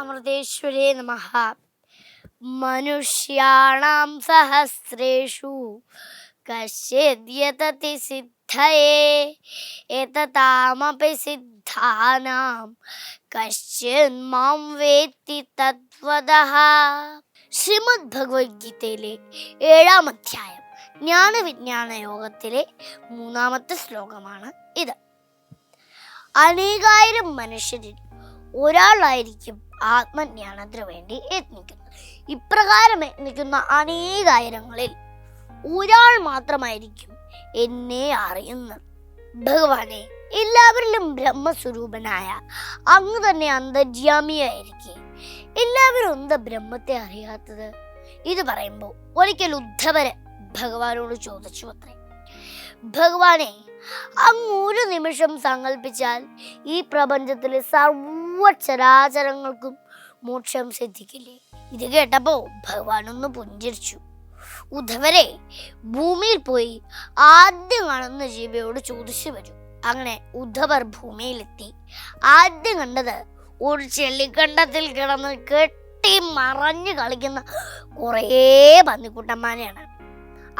അമൃതേശ്വരേ നമ. മനുഷ്യാണാം സഹസ്രേഷു. കശ്യദ്യതതി സിദ്ധയേ. എതതാമപി സിദ്ധാനാം കശ്ചിൻ മാം വേത്തി തത്വതഃ ശ്രീമദ് ഭഗവത്ഗീതയിലെ ഏഴാം അധ്യായം ജ്ഞാനവിജ്ഞാന യോഗത്തിലെ മൂന്നാമത്തെ ശ്ലോകമാണ് ഇത്. അനേകായിരം മനുഷ്യരിൽ ഒരാളായിരിക്കും ആത്മജ്ഞാനത്തിന് വേണ്ടി യത്നിക്കുന്നത്. ഇപ്രകാരം യത്നിക്കുന്ന അനേകായിരങ്ങളിൽ ഒരാൾ മാത്രമായിരിക്കും എന്നെ അറിയുന്നത്. ഭഗവാനെ എല്ലാവരിലും ബ്രഹ്മസ്വരൂപനായ അങ്ങ് തന്നെ അന്തര്യാമിയായിരിക്കെ എല്ലാവരും എന്താ ബ്രഹ്മത്തെ അറിയാത്തത്? ഇത് പറയുമ്പോൾ ഒരിക്കൽ ഉദ്ധവര് ഭഗവാനോട് ചോദിച്ചു അത്രേ ഭഗവാനെ അങ്ങ് ഒരു നിമിഷം സങ്കല്പിച്ചാൽ ഈ പ്രപഞ്ചത്തിലെ സർവചരാചരങ്ങൾക്കും മോക്ഷം സിദ്ധിക്കില്ലേ? ഇത് കേട്ടപ്പോ ഭഗവാൻ ഒന്ന് പുഞ്ചിരിച്ചു. ഉദ്ധവരെ ഭൂമിയിൽ പോയി ആദ്യം കാണുന്ന ജീവിയോട് ചോദിച്ചു വരൂ. അങ്ങനെ ഉദ്ധവർ ഭൂമിയിലെത്തി. ആദ്യം കണ്ടത് ഒരു ചെള്ളിക്കണ്ടത്തിൽ കിടന്ന് കെട്ടി മറഞ്ഞു കളിക്കുന്ന കുറേ പന്നിക്കുട്ടന്മാരെയാണ്.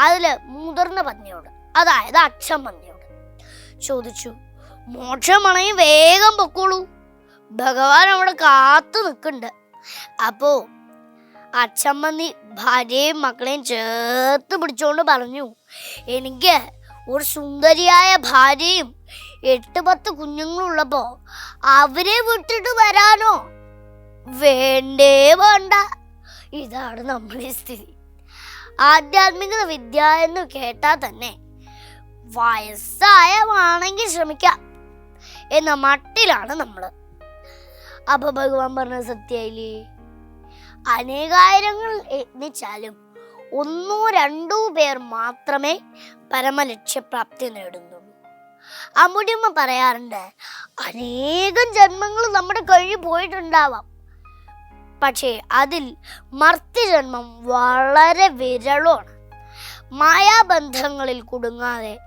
അതിൽ മുതിർന്ന പന്നിയോട് അതായത് അച്ഛൻ പന്നിയോട് ചോദിച്ചു മോക്ഷമാണെങ്കിൽ വേഗം പൊക്കോളൂ. ഭഗവാൻ അവിടെ കാത്തു നിൽക്കുന്നുണ്ട്. അപ്പോ അച്ഛമ്മന്നി ഭാര്യയും മക്കളെയും ചേർത്ത് പിടിച്ചുകൊണ്ട് പറഞ്ഞു എനിക്ക് ഒരു സുന്ദരിയായ ഭാര്യയും എട്ട് പത്ത് കുഞ്ഞുങ്ങളുള്ളപ്പോ അവരെ വിട്ടിട്ട് വരാനോ? വേണ്ടേ വേണ്ട. ഇതാണ് നമ്മുടെ സ്ഥിതി. ആധ്യാത്മിക വിദ്യ എന്ന് കേട്ടാൽ തന്നെ വയസ്സായ വേണമെങ്കിൽ ശ്രമിക്കാം. എന്ന മട്ടിലാണ് നമ്മൾ അപ്പൊ ഭഗവാൻ പറഞ്ഞ സത്യായില്ലേ അനേകായിരങ്ങൾ യത്നിച്ചാലും ഒന്നോ രണ്ടോ പേർ മാത്രമേ പരമലക്ഷ്യപ്രാപ്തി നേടുന്നുള്ളൂ. അമ്മുടിയമ്മ പറയാറുണ്ട് അനേകം ജന്മങ്ങൾ നമ്മുടെ കഴിഞ്ഞു പോയിട്ടുണ്ടാവാം. പക്ഷേ അതിൽ മർത്യജന്മം വളരെ വിരളമാണ് മായാബന്ധങ്ങളിൽ കുടുങ്ങാതെ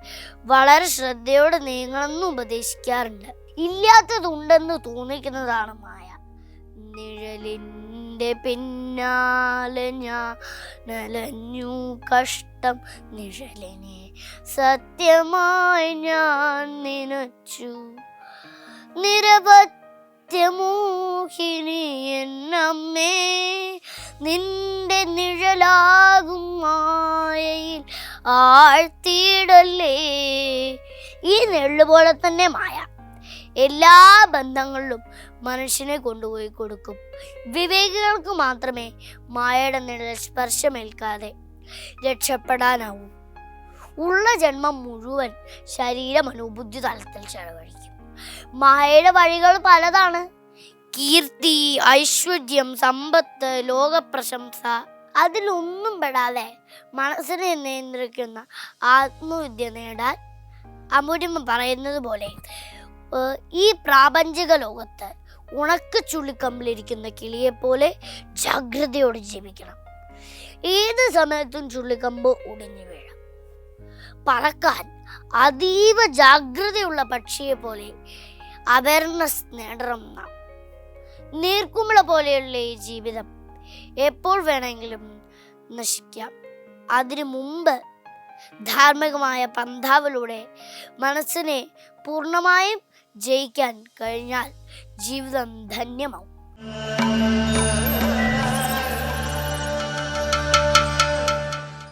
വളരെ ശ്രദ്ധയോടെ നീങ്ങണമെന്ന് ഉപദേശിക്കാറുണ്ട്. ഇല്ലാത്തതുണ്ടെന്ന് തോന്നിക്കുന്നതാണ് മായ. നിഴലിന്റെ പിന്നാലെ ഞാൻ നലഞ്ഞു കഷ്ടം. നിഴലിനെ സത്യമായി ഞാൻ നനച്ചു. നിരപത്യമോഹിനി എന്നമ്മേ നിന്റെ നിഴലാകും മായയിൽ ആഴ്ത്തിയിടല്ലേ. ഈ നെള്ളു പോലെ തന്നെ മായ. എല്ലാ ബന്ധങ്ങളിലും മനുഷ്യനെ കൊണ്ടുപോയി കൊടുക്കും. വിവേകികൾക്ക് മാത്രമേ മായയുടെ നിഴൽ സ്പർശമേൽക്കാതെ രക്ഷപ്പെടാനാവൂ. ഉള്ള ജന്മം മുഴുവൻ ശരീര മനോബുദ്ധി തലത്തിൽ ചെലവഴിക്കും. മായയുടെ വഴികൾ പലതാണ്. കീർത്തി ഐശ്വര്യം സമ്പത്ത് ലോകപ്രശംസ അതിലൊന്നും പെടാതെ മനസ്സിനെ നിയന്ത്രിക്കുന്ന ആത്മവിദ്യ നേടാൻ അമുരിമ പറയുന്നത് പോലെ ഈ പ്രാപഞ്ചിക ലോകത്ത് ഉണക്ക ചുള്ളിക്കമ്പിലിരിക്കുന്ന കിളിയെപ്പോലെ ജാഗ്രതയോടെ ജീവിക്കണം. ഏത് സമയത്തും ചുള്ളിക്കമ്പ് ഒടിഞ്ഞു വീഴാം. പറക്കാൻ അതീവ ജാഗ്രതയുള്ള പക്ഷിയെ പോലെ അവയർനെസ് നേടണം നാം. പോലെയുള്ള ഈ ജീവിതം എപ്പോൾ വേണമെങ്കിലും നശിക്കാം. അതിനു മുമ്പ് ധാർമ്മികമായ പന്ഥാവിലൂടെ മനസ്സിനെ പൂർണമായും ജയിക്കാൻ കഴിഞ്ഞാൽ ജീവിതം ധന്യമാവും